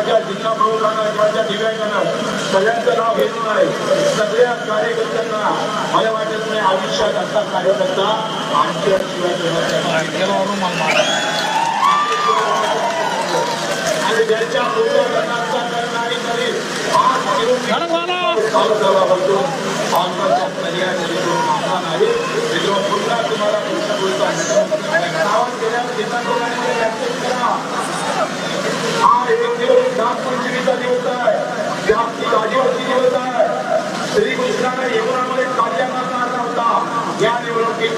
माझ्या जिल्हा प्रमुखांना माझ्या दिव्यांगांना सगळ्यांचं नाव घेतलं आहे सगळ्या कार्यकर्त्यांना मला वाटत नाही आयुष्यात असा कार्यकर्ता आमच्या शिवाय करणारी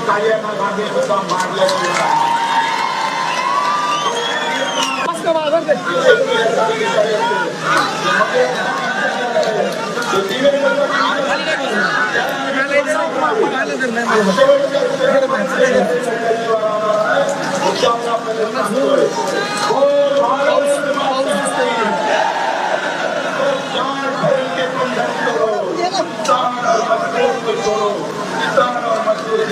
કાર્યના ભાગે બધા ભાગ લે ચાર ભર કે પંદર કરો ચાર ભર કે પંદર કરો